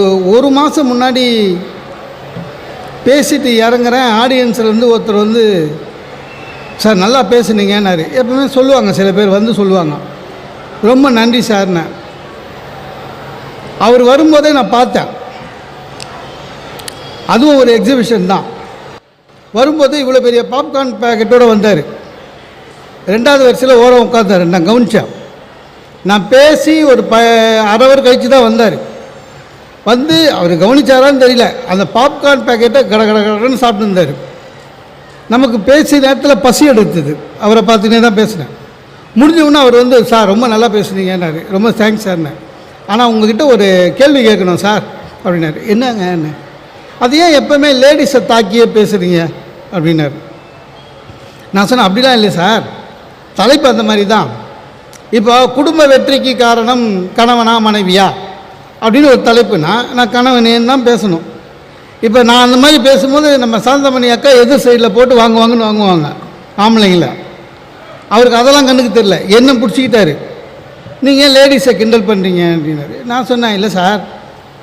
ஒரு மாதம் முன்னாடி பேசிட்டு இறங்குறேன். ஆடியன்ஸில் இருந்து ஒருத்தர் வந்து சார் நல்லா பேசுனீங்கன்னாரு. எப்பவுமே சொல்லுவாங்க சில பேர் வந்து சொல்லுவாங்க. ரொம்ப நன்றி சார்னு. அவர் வரும்போதே நான் பார்த்தேன். அதுவும் ஒரு எக்ஸிபிஷன் தான். வரும்போது இவ்வளோ பெரிய பாப்கார்ன் பேக்கெட்டோடு வந்தார். ரெண்டாவது வரிசையில் ஓரம் உட்காந்தாரு நான் கவனித்தேன் நான் பேசி ஒரு ப அரை ஹவர் கழித்து தான் வந்தார். வந்து அவர் கவனிச்சாரான்னு தெரியல. அந்த பாப்கார்ன் பேக்கெட்டை கட கட கடன்னு சாப்பிட்டுருந்தார். நமக்கு பேசிய நேரத்தில் பசி எடுத்தது. அவரை பார்த்துனே தான் பேசினேன். முடிஞ்சவுடனே அவர் வந்து சார் ரொம்ப நல்லா பேசுனீங்கன்னாரு. ரொம்ப தேங்க்ஸ் சார்னு. ஆனால் உங்ககிட்ட ஒரு கேள்வி கேட்கணும் சார். அப்படின்னாரு. என்னங்க? என்ன? அது ஏன் எப்போவுமே லேடிஸை தாக்கியே பேசுகிறீங்க அப்படின்னாரு. நான் சொன்னேன் அப்படிலாம் இல்லை சார். தலைப்பு அந்த மாதிரி தான். இப்போ குடும்ப வெற்றிக்கு காரணம் கணவனா மனைவியா? அப்படின்னு ஒரு தலைப்புனா நான் கணவனேன்னு தான் பேசணும்? இப்போ நான் அந்த மாதிரி பேசும்போது நம்ம சாந்தமணி அக்கா எதிர் சைடில் போட்டு வாங்குவாங்கன்னு வாங்குவாங்க ஆம்பளைங்கள. அவருக்கு அதெல்லாம் கண்ணுக்கு தெரில என்ன பிடிச்சிக்கிட்டாரு. நீங்கள் ஏன் லேடிஸை கிண்டல் பண்ணுறீங்க அப்படின்னாரு. நான் சொன்னேன் இல்லை சார்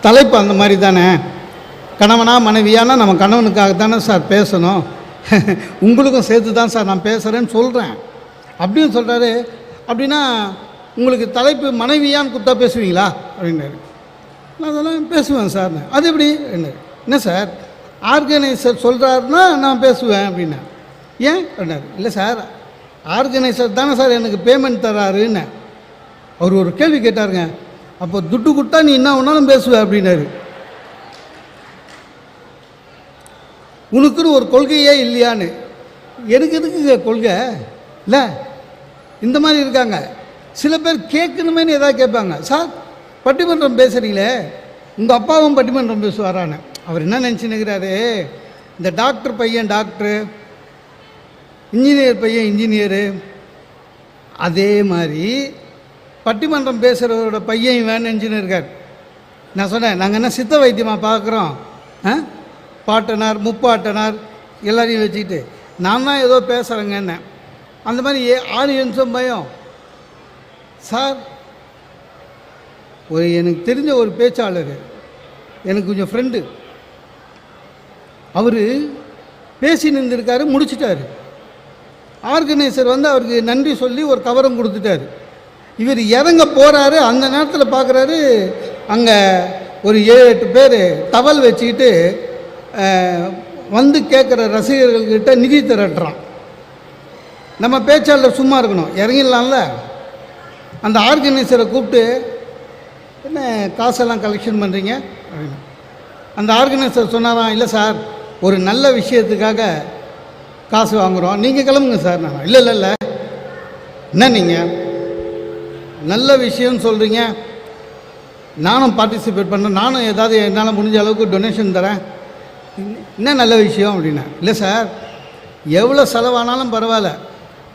தலைப்பு அந்த மாதிரி தானே. கணவனா மனைவியானா நம்ம கணவனுக்காக தானே சார் பேசணும். உங்களுக்கும் சேர்த்து தான் சார் நான் பேசுகிறேன்னு சொல்கிறேன் அப்படின்னு சொல்கிறாரு அப்படின்னா உங்களுக்கு தலைப்பு மனைவியான்னு கொடுத்தா பேசுவீங்களா? அப்படின்னாரு. நான் அதெல்லாம் பேசுவேன் சார் அது எப்படி? என்ன? என்ன சார்? ஆர்கனைசர் சொல்கிறாருன்னா நான் பேசுவேன் அப்படின்னா. ஏன்? அப்படின்னாரு. இல்லை சார் ஆர்கனைசர் தானே சார் எனக்கு பேமெண்ட் தராருன்னு அவர் ஒரு கேள்வி கேட்டாருங்க. அப்போ துட்டு கொடுத்தா நீ என்ன வேணாலும் பேசுவ அப்படின்னாரு. உனக்குன்னு ஒரு கொள்கையே இல்லையான்னு. எனக்கு எதுக்குங்க கொள்கை? இல்லை இந்த மாதிரி இருக்காங்க. சில பேர் கேட்கணுமேனு எதாவது கேட்பாங்க. சார் பட்டிமன்றம் பேசுகிறீங்களே உங்கள் அப்பாவும் பட்டிமன்றம் பேசுவாரான அவர் என்ன நினச்சினுக்கிறாரு இந்த டாக்டர் பையன் டாக்டரு இன்ஜினியர் பையன் இன்ஜினியரு அதே மாதிரி பட்டிமன்றம் பேசுகிறவரோட பையன் இவன் நினச்சின்னு இருக்கார் நான் சொன்னேன் நாங்கள் என்ன சித்த வைத்தியமாக பார்க்குறோம்? ஆ? பாட்டனார் முப்பாட்டனார் எல்லாரையும் வச்சுக்கிட்டு. நான் தான் ஏதோ பேசுகிறேங்க என்ன அந்த மாதிரி ஏ- ஆறு நிமிஷம் பயம். சார் ஒரு எனக்கு தெரிஞ்ச ஒரு பேச்சாளர் எனக்கு கொஞ்சம் ஃப்ரெண்டு அவர் பேசி நின்றுருக்காரு முடிச்சிட்டார். ஆர்கனைசர் வந்து அவருக்கு நன்றி சொல்லி ஒரு கவரம் கொடுத்துட்டாரு. இவர் இறங்க போகிறாரு அந்த நேரத்தில் பார்க்குறாரு அங்கே ஒரு ஏழு எட்டு பேர் தவல் வச்சுக்கிட்டு வந்து கேட்குற ரசிகர்கள்கிட்ட நிதி திரட்டுறான். நம்ம பேச்சாளர் சும்மா இருக்கணும் இறங்கிடலாம்ல? அந்த ஆர்கனைசரை கூப்பிட்டு என்ன காசெல்லாம் கலெக்ஷன் பண்ணுறீங்க அப்படின்னு அந்த ஆர்கனைசர் சொன்னாராம் இல்லை சார் ஒரு நல்ல விஷயத்துக்காக காசு வாங்குகிறோம் நீங்கள் கிளம்புங்க சார். நான் இல்லை இல்லை இல்லை. என்ன நீங்கள் நல்ல விஷயம்னு சொல்கிறீங்க நானும் பார்ட்டிசிபேட் பண்ணுறேன் நானும் ஏதாவது என்னால் முடிஞ்ச அளவுக்கு டொனேஷன் தரேன். என்ன நல்ல விஷயம் அப்படின்னா இல்லை சார் எவ்வளோ செலவானாலும் பரவாயில்ல.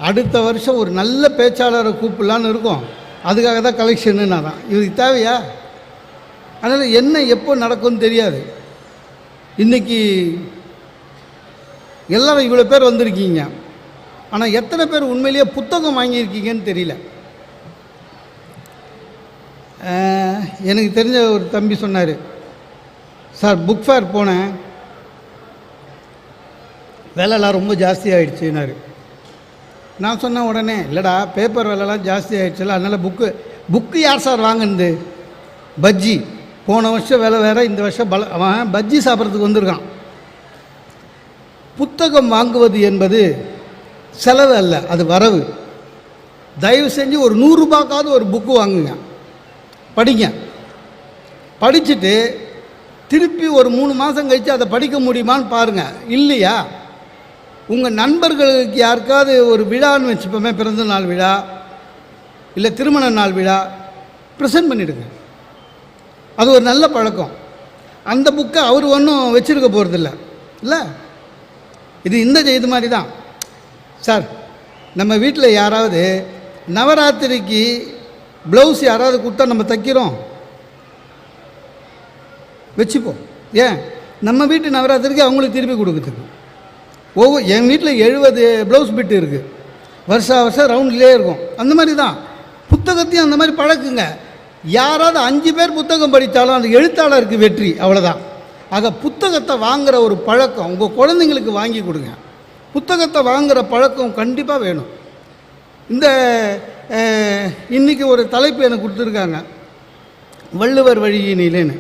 அடுத்த வருஷம் ஒரு நல்ல பேச்சாளரை கூப்பிடலான்னு இருக்கோம். அதுக்காக தான் கலெக்ஷன்னு நான் தான் இதுக்கு தேவையா? அதனால் என்ன எப்போ நடக்கும்னு தெரியாது. இன்றைக்கி எல்லோரும் இவ்வளோ பேர் வந்திருக்கீங்க. ஆனால் எத்தனை பேர் உண்மையிலேயே புத்தகம் வாங்கியிருக்கீங்கன்னு தெரியல. எனக்கு தெரிஞ்ச ஒரு தம்பி சொன்னார். சார் புக் ஃபேர் போனேன். விலைலாம் ரொம்ப ஜாஸ்தி ஆகிடுச்சுனாரு நான் சொன்னேன் உடனே இல்லைடா பேப்பர் விலைலாம் ஜாஸ்தி ஆகிடுச்சுல அதனால் புக்கு புக்கு யார் சார் வாங்கினது? பஜ்ஜி. போன வருஷம் விலை வேறு இந்த வருஷம் பல அவன் பஜ்ஜி சாப்பிட்றதுக்கு வந்திருக்கான். புத்தகம் வாங்குவது என்பது செலவு அல்ல அது வரவு. தயவு செஞ்சு ஒரு நூறுரூபாக்காவது ஒரு புக்கு வாங்குங்க. படிங்க. படிச்சுட்டு திருப்பி ஒரு மூணு மாதம் கழித்து அதை படிக்க முடியுமான்னு பாருங்கள் இல்லையா? உங்கள் நண்பர்களுக்கு யாருக்காவது ஒரு விழான்னு வச்சுப்போமே பிறந்த நாள் விழா இல்லை திருமண நாள் விழா ப்ரெசென்ட் பண்ணிவிடுங்க அது ஒரு நல்ல பழக்கம். அந்த புக்கை அவர் ஒன்றும் வச்சுருக்க போகிறதில்ல இல்லை? இது இந்த இது மாதிரி தான் சார் நம்ம வீட்டில் யாராவது நவராத்திரிக்கு ப்ளவுஸ் யாராவது கொடுத்தா நம்ம தைக்கிறோம்? வச்சுப்போம். ஏன்? நம்ம வீட்டு நவராத்திரிக்கு அவங்களுக்கு திருப்பி கொடுக்குறதுக்கு. ஒவ்வொரு எங்கள் வீட்டில் எழுபது ப்ளவுஸ் பிட்டு இருக்குது வருஷா வருஷம் ரவுண்ட்லேயே இருக்கும். அந்த மாதிரி தான் புத்தகத்தையும் அந்த மாதிரி பழக்குங்க. யாராவது அஞ்சு பேர் புத்தகம் படித்தாலும் அந்த எழுத்தாளருக்கு வெற்றி அவ்வளோதான் ஆக புத்தகத்தை வாங்குகிற ஒரு பழக்கம் உங்கள் குழந்தைங்களுக்கு வாங்கி கொடுங்க. புத்தகத்தை வாங்குகிற பழக்கம் கண்டிப்பாக வேணும். இந்த இன்றைக்கி ஒரு தலைப்பு எனக்கு கொடுத்துருக்காங்க. வள்ளுவர் வழியினிலேன்னு.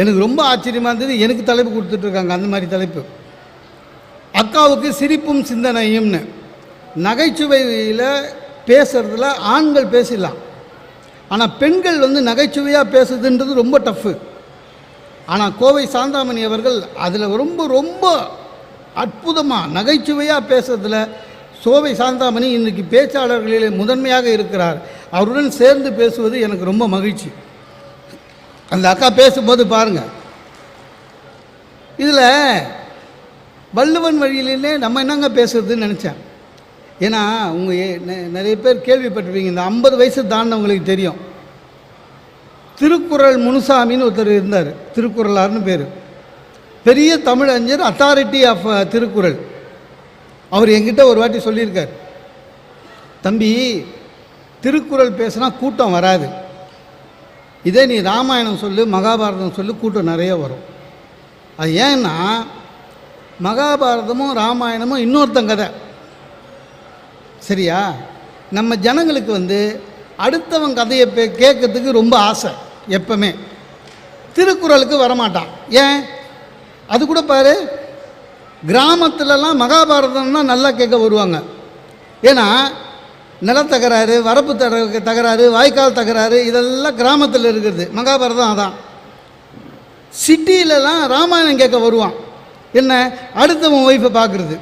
எனக்கு ரொம்ப ஆச்சரியமாக இருந்தது. எனக்கு தலைப்பு கொடுத்துட்ருக்காங்க அந்த மாதிரி தலைப்பு. அக்காவுக்கு சிரிப்பும் சிந்தனையும்னு. நகைச்சுவையில் பேசுகிறதுல ஆண்கள் பேசிடலாம். ஆனால் பெண்கள் வந்து நகைச்சுவையாக பேசுதுன்றது ரொம்ப டஃப்பு. ஆனால் கோவை சாந்தாமணி அவர்கள் அதில் ரொம்ப ரொம்ப அற்புதமாக நகைச்சுவையாக பேசுறதுல சோவை சாந்தாமணி இன்றைக்கி பேச்சாளர்களிலே முதன்மையாக இருக்கிறார். அவருடன் சேர்ந்து பேசுவது எனக்கு ரொம்ப மகிழ்ச்சி. அந்த அக்கா பேசும்போது பாருங்கள் இதில் வள்ளுவன் வழியிலே நம்ம என்னங்க பேசுறதுன்னு நினச்சேன். ஏன்னா உங்கள் நிறைய பேர் கேள்விப்பட்டிருப்பீங்க இந்த ஐம்பது வயசு தாண்டவங்களுக்கு தெரியும். திருக்குறள் முனுசாமின்னு ஒருத்தர் இருந்தார் திருக்குறளார்னு பேர். பெரிய தமிழறிஞர் அத்தாரிட்டி ஆஃப் திருக்குறள். அவர் எங்கிட்ட ஒரு வாட்டி சொல்லியிருக்கார். தம்பி திருக்குறள் பேசுனா கூட்டம் வராது. இதே நீ ராமாயணம் சொல்லு மகாபாரதம் சொல்லு கூட்டம் நிறைய வரும். அது ஏன்னா மகாபாரதமும் ராமாயணமும் இன்னொருத்தன் கதை. சரியா? நம்ம ஜனங்களுக்கு வந்து அடுத்தவன் கதையை கேட்கறதுக்கு ரொம்ப ஆசை எப்பவுமே. திருக்குறளுக்கு வரமாட்டான். ஏன்? அது கூட பாரு கிராமத்துலலாம் மகாபாரதம்னா நல்லா கேட்க வருவாங்க. ஏன்னா நிலத்தகராறு வரப்பு தர தகராறு வாய்க்கால் தகராறு இதெல்லாம் கிராமத்தில் இருக்கிறது. மகாபாரதம் அதான். சிட்டியிலலாம் ராமாயணம் கேட்க வருவான். என்ன? அடுத்தவன் ஒய்ஃபை பார்க்குறது.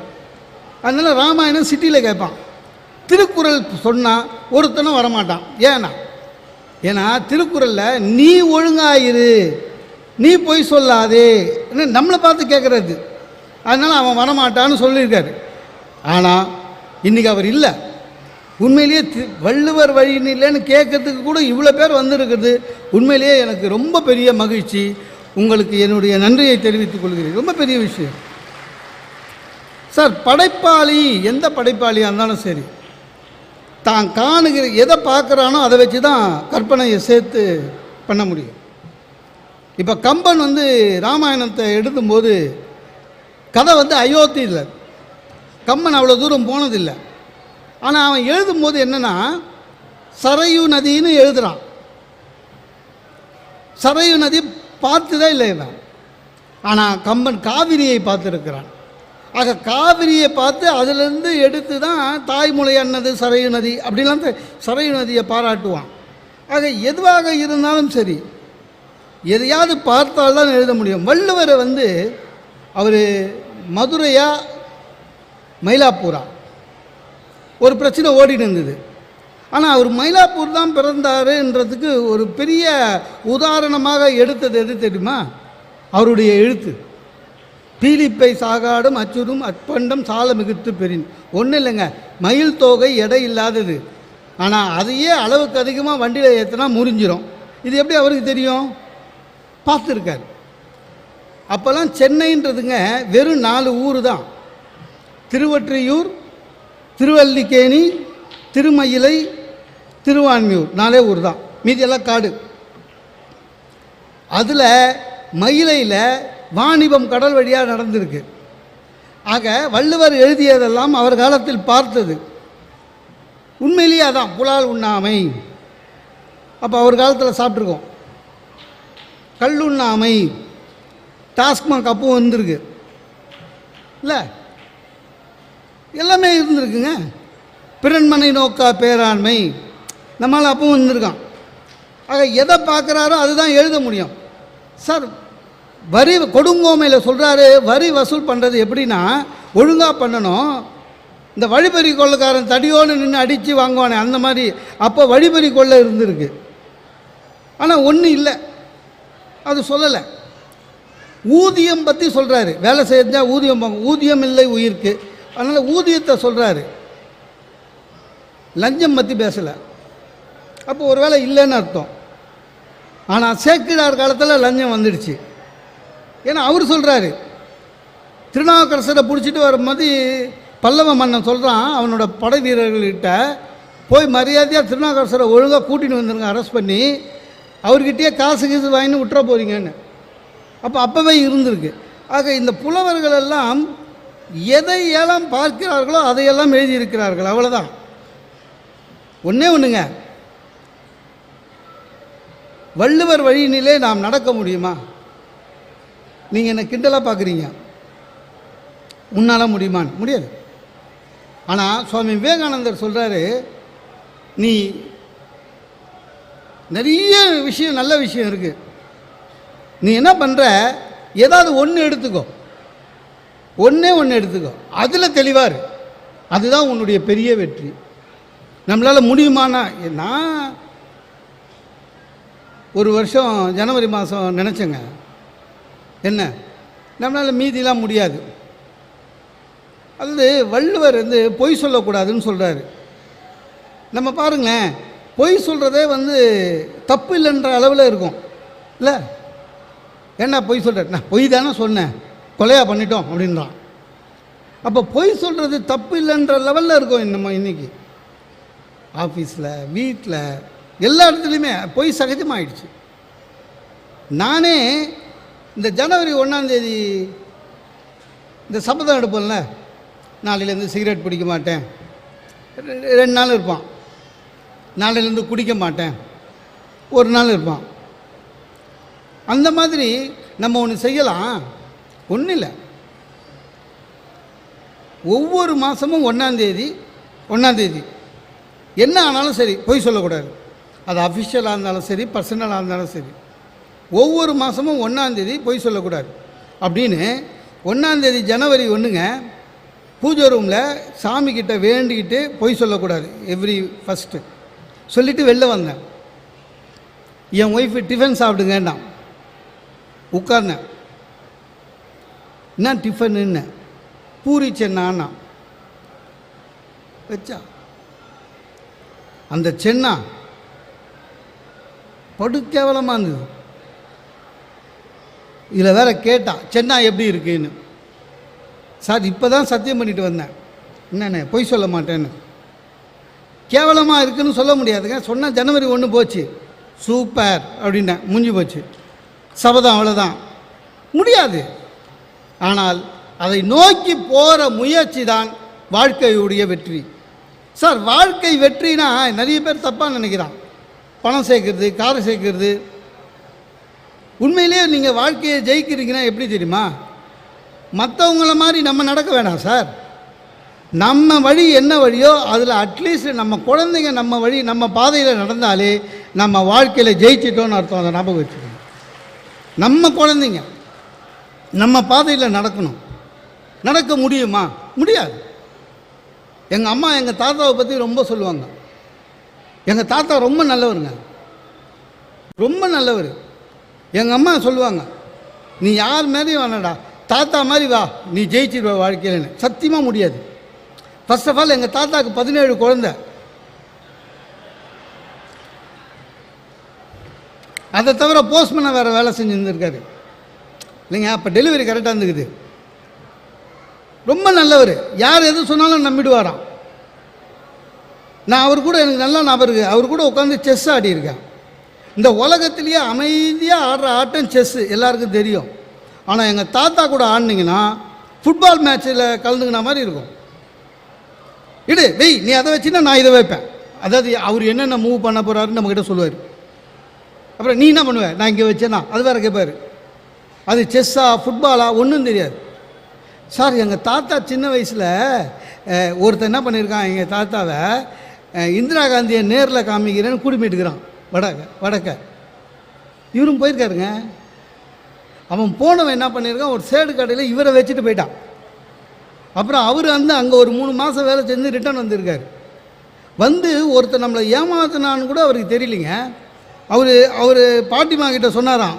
அதனால் ராமாயணம் சிட்டியில் கேட்பான். திருக்குறள் சொன்னால் ஒருத்தனும் வரமாட்டான். ஏன்னா? ஏன்னா திருக்குறளில் நீ ஒழுங்காயிரு நீ பொய் சொல்லாதே. நம்மளை பார்த்து கேட்குறது. அதனால் அவன் வரமாட்டான்னு சொல்லியிருக்காரு. ஆனால் இன்றைக்கி அவர் இல்லை. உண்மையிலேயே வள்ளுவர் வள்ளுவர் இல்லைன்னு கேட்கறதுக்கு கூட இவ்வளோ பேர் வந்திருக்குது. உண்மையிலேயே எனக்கு ரொம்ப பெரிய மகிழ்ச்சி. உங்களுக்கு என்னுடைய நன்றியை தெரிவித்துக் கொள்கிறேன். ரொம்ப பெரிய விஷயம். சார் படைப்பாளி எந்த படைப்பாளியாக இருந்தாலும் சரி தான் காணுகிற எதை பார்க்குறானோ அதை வச்சு தான் கற்பனையை சேர்த்து பண்ண முடியும். இப்போ கம்பன் வந்து ராமாயணத்தை எழுதும்போது கதை வந்து அயோத்தி இல்லை கம்பன் அவ்வளோ தூரம் போனதில்லை. ஆனால் அவன் எழுதும்போது என்னென்னா சரையு நதின்னு எழுதுகிறான் சரையு நதி பார்த்துதே இல்லை இவன். ஆனால் கம்பன் காவிரியை பார்த்துருக்கிறான். ஆக காவிரியை பார்த்து அதிலிருந்து எடுத்து தான் தாய்மொழி அன்னது சரையு நதி அப்படிலாம் சரையு நதியை பாராட்டுவான். ஆக எதுவாக இருந்தாலும் சரி எதையாவது பார்த்தால்தான் எழுத முடியும். வள்ளுவரை வந்து அவர் மதுரையா மயிலாப்பூரா? ஒரு பிரச்சனை ஓடிட்டு இருந்தது. ஆனால் அவர் மயிலாப்பூர் தான் பிறந்தாருன்றதுக்கு ஒரு பெரிய உதாரணமாக எடுத்தது எது தெரியுமா? அவருடைய எழுத்து. பீலிப்பை சாகாடும் அச்சுறும் அற்பண்டம் சால மிகுத்து பெறின். ஒன்றும் இல்லைங்க மயில் தோகை எடை இல்லாதது. ஆனால் அதையே அளவுக்கு அதிகமாக வண்டியில் ஏற்றினா முறிஞ்சிரும். இது எப்படி அவருக்கு தெரியும்? பார்த்துருக்காரு. அப்போல்லாம் சென்னைன்றதுங்க வெறும் நாலு ஊர் தான். திருவொற்றியூர் திருவல்லிக்கேணி திருமயிலை திருவான்மியூர் நாலே ஊர் தான் மீதியெல்லாம் காடு. அதில் மயிலையில் வாணிபம் கடல் வழியாக நடந்திருக்கு. ஆக வள்ளுவர் எழுதியதெல்லாம் அவர் காலத்தில் பார்த்தது. உண்மையிலேயே அதான் புலால் உண்ணாமை. அப்போ அவர் காலத்தில் சாப்பிட்ருக்கோம் கல் உண்ணாமை. டாஸ்மாக் அப்பவும் வந்திருக்கு. இல்லை? எல்லாமே இருந்திருக்குங்க. பிறன்மனை நோக்கா பேராண்மை. நம்மளால் அப்பவும் வந்திருக்கான் ஆக எதை பார்க்குறாரோ அதுதான் எழுத முடியும். சார் வரி கொடுங்கோமையில் சொல்கிறாரு வரி வசூல் பண்ணுறது எப்படின்னா ஒழுங்காக பண்ணணும். இந்த வழிபறி கொள்ளைக்காரன் தடியோடு நின்று அடித்து வாங்குவானே அந்த மாதிரி அப்போ வழிபறி கொள்ளை இருந்திருக்கு. ஆனால் ஒன்றும் இல்லை. அது சொல்லலை. ஊதியம் பற்றி சொல்கிறாரு வேலை செஞ்சால் ஊதியம் ஊதியம் இல்லை உயிருக்கு. அதனால் ஊதியத்தை சொல்கிறாரு லஞ்சம் பற்றி பேசலை. அப்போ ஒரு வேளை இல்லைன்னு அர்த்தம். ஆனால் சேக்கிடார் காலத்தில் லஞ்சம் வந்துடுச்சு. ஏன்னா அவர் சொல்கிறாரு திருநாவுக்கரசரை பிடிச்சிட்டு வரும்போது பல்லவ மன்னன் சொல்கிறான் அவனோட படை வீரர்கள்கிட்ட போய் மரியாதையாக திருநாவுக்கரசரை ஒழுங்காக கூட்டின்னு வந்துருங்க அரெஸ்ட் பண்ணி அவர்கிட்டயே காசு கீசு வாங்கின்னு விட்டுற போகிறீங்கன்னு அப்போ அப்போவே இருந்திருக்கு. ஆக இந்த புலவர்கள் எல்லாம் எதை எல்லாம் பார்க்கிறார்களோ அதையெல்லாம் எழுதியிருக்கிறார்கள். அவ்வளோதான் ஒன்றே ஒன்றுங்க வள்ளுவர் வழியினிலே நாம் நடக்க முடியுமா? நீங்கள் என்ன கிண்டலாக பார்க்குறீங்க உன்னால் முடியுமான்னு? முடியாது. ஆனால் சுவாமி விவேகானந்தர் சொல்கிறாரு நீ நிறைய விஷயம் நல்ல விஷயம் இருக்குது நீ என்ன பண்ணுற ஏதாவது ஒன்று எடுத்துக்கோ. ஒன்றே ஒன்று எடுத்துக்கோ. அதில் தெளிவார். அதுதான் உன்னுடைய பெரிய வெற்றி. நம்மளால் முடியுமானா நான் ஒரு வருஷம் ஜனவரி மாதம் நினச்சேங்க. என்ன? நம்மளால் மீதிலாம் முடியாது. அது வள்ளுவர் வந்து பொய் சொல்லக்கூடாதுன்னு சொல்கிறாரு நம்ம பாருங்களேன் பொய் சொல்கிறதே வந்து தப்பு இல்லைன்ற அளவில் இருக்கும். இல்லை? என்ன பொய் சொல்கிற நான் பொய் தானே சொன்னேன். கொலையாக பண்ணிட்டோம் அப்படின்றான். அப்போ பொய் சொல்கிறது தப்பு இல்லைன்ற லெவலில் இருக்கும் நம்ம இன்றைக்கி ஆஃபீஸில் வீட்டில் எல்லா இடத்துலையுமே பொய் சகஜமாகிடுச்சு நானே இந்த ஜனவரி ஒன்றாந்தேதி இந்த சபதம் எடுப்போம்ல நாளையிலேருந்து சிகரெட் பிடிக்க மாட்டேன். ரெண்டு நாள் இருப்பான். நாளையிலேருந்து குடிக்க மாட்டேன். ஒரு நாள் இருப்பான். அந்த மாதிரி நம்ம ஒன்று செய்யலாம். ஒன்றும் இல்லை. ஒவ்வொரு மாதமும் ஒன்றாந்தேதி ஒன்றாந்தேதி என்ன ஆனாலும் சரி பொய் சொல்லக்கூடாது. அது அஃபிஷியலாக இருந்தாலும் சரி பர்சனலாக இருந்தாலும் சரி. ஒவ்வொரு மாதமும் ஒன்றாந்தேதி பொய் சொல்லக்கூடாது. அப்படின்னு ஒன்றாந்தேதி ஜனவரி ஒன்றுங்க பூஜை ரூமில் சாமிக்கிட்ட வேண்டிக்கிட்டு பொய் சொல்லக்கூடாது எவ்ரி ஃபஸ்ட்டு சொல்லிவிட்டு வெளில வந்தேன். என் ஒய்ஃபு டிஃபன் சாப்பிடுங்கன்னான். உட்கார்ந்தேன். என்ன டிஃபனுன்னு பூரி சென்னான்னா வச்சா அந்த சென்னா படு கேவலமாக இருந்தது இதில் வேற கேட்டான் சென்னா எப்படி இருக்குன்னு? சார் இப்போ தான் சத்தியம் பண்ணிட்டு வந்தேன். என்னண்ணே பொய் சொல்ல மாட்டேன்னு. கேவலமாக இருக்குன்னு சொல்ல முடியாதுங்க. சொன்னால் ஜனவரி ஒன்று போச்சு. சூப்பர் அப்படின்னேன். முடிஞ்சு போச்சு. சபதம் அவ்வளோதான் முடியாது. ஆனால் அதை நோக்கி போகிற முயற்சி தான் வாழ்க்கையுடைய வெற்றி. சார் வாழ்க்கை வெற்றினா நிறைய பேர் தப்பாக நினைக்கிறான். பணம் சேர்க்கறது காரை சேர்க்கறது. உண்மையிலேயே நீங்கள் வாழ்க்கையை ஜெயிக்கிறீங்கன்னா எப்படி தெரியுமா? மற்றவங்கள மாதிரி நம்ம நடக்க வேணாம் சார். நம்ம வழி என்ன வழியோ அதில் அட்லீஸ்ட் நம்ம குழந்தைங்க நம்ம வழி நம்ம பாதையில் நடந்தாலே நம்ம வாழ்க்கையில் ஜெயிச்சிட்டோன்னு அர்த்தம் அதை ஞாபகம் வச்சுக்கணும் நம்ம குழந்தைங்க நம்ம பாதையில் நடக்கணும். நடக்க முடியுமா? முடியாது. எங்கள் அம்மா எங்கள் தாத்தாவை பற்றி ரொம்ப சொல்லுவாங்க. எங்கள் தாத்தா ரொம்ப நல்லவருங்க. ரொம்ப நல்லவர். எங்கள் அம்மா சொல்லுவாங்க நீ யார் மாதிரியும் வேணடா தாத்தா மாதிரி வா நீ ஜெயிச்சிருவ வாழ்க்கையிலன்னு. சத்தியமாக முடியாது. ஃபர்ஸ்ட் ஆஃப் ஆல் எங்கள் தாத்தாவுக்கு பதினேழு குழந்தை. அதை தவிர போஸ்ட்மேனை வேறு வேலை செஞ்சுருந்துருக்காரு. இல்லைங்க அப்போ டெலிவரி கரெக்டாக இருந்துக்குது. ரொம்ப நல்லவர். யார் எது சொன்னாலும் நம்பிடுவாராம். நான் அவர் கூட எனக்கு நல்லா ஞாபகம் இருக்குது அவர் கூட உட்காந்து செஸ் ஆடியிருக்கேன் இந்த உலகத்திலேயே அமைதியாக ஆடுற ஆட்டம் செஸ்ஸு எல்லாருக்கும் தெரியும். ஆனால் எங்கள் தாத்தா கூட ஆடினீங்கன்னா ஃபுட்பால் மேட்ச்சில் கலந்துக்கின மாதிரி இருக்கும். இடு வெய் நீ அதை வச்சுன்னா நான் இதை வைப்பேன். அதாவது அவர் என்னென்ன மூவ் பண்ண போகிறாருன்னு நம்மக்கிட்ட சொல்லுவார். அப்புறம் நீ என்ன பண்ணுவ? நான் இங்கே வச்சேன்னா அது வேறு கேட்பார் அது செஸ்ஸா ஃபுட்பாலா ஒன்றும் தெரியாது. சார் எங்கள் தாத்தா சின்ன வயசில் ஒருத்தர் ஒருத்தன் என்ன பண்ணியிருக்கான் எங்கள் தாத்தாவை இந்திரா காந்தியை நேரில் காமிக்கிறேன்னு குடுமிட்டுக்கிறான். வடக்க வடக்க. இவரும் போயிருக்காருங்க. அவன் போனவன் என்ன பண்ணியிருக்கான்? ஒரு சேடு கடையில் இவரை வச்சுட்டு போயிட்டான். அப்புறம் அவர் வந்து அங்கே ஒரு மூணு மாதம் வேலை செஞ்சு ரிட்டர்ன் வந்திருக்காரு. வந்து ஒருத்தர் நம்மளை ஏமாத்தினான்னு கூட அவருக்கு தெரியலிங்க. அவர் அவர் பாட்டிமா கிட்ட சொன்னாராம்.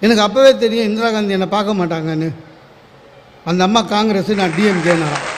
எனக்கு அப்போவே தெரியும் இந்திரா காந்தி என்னை பார்க்க மாட்டாங்கன்னு. அந்த அம்மா காங்கிரஸ் நான் டிஎம்கேனாராம்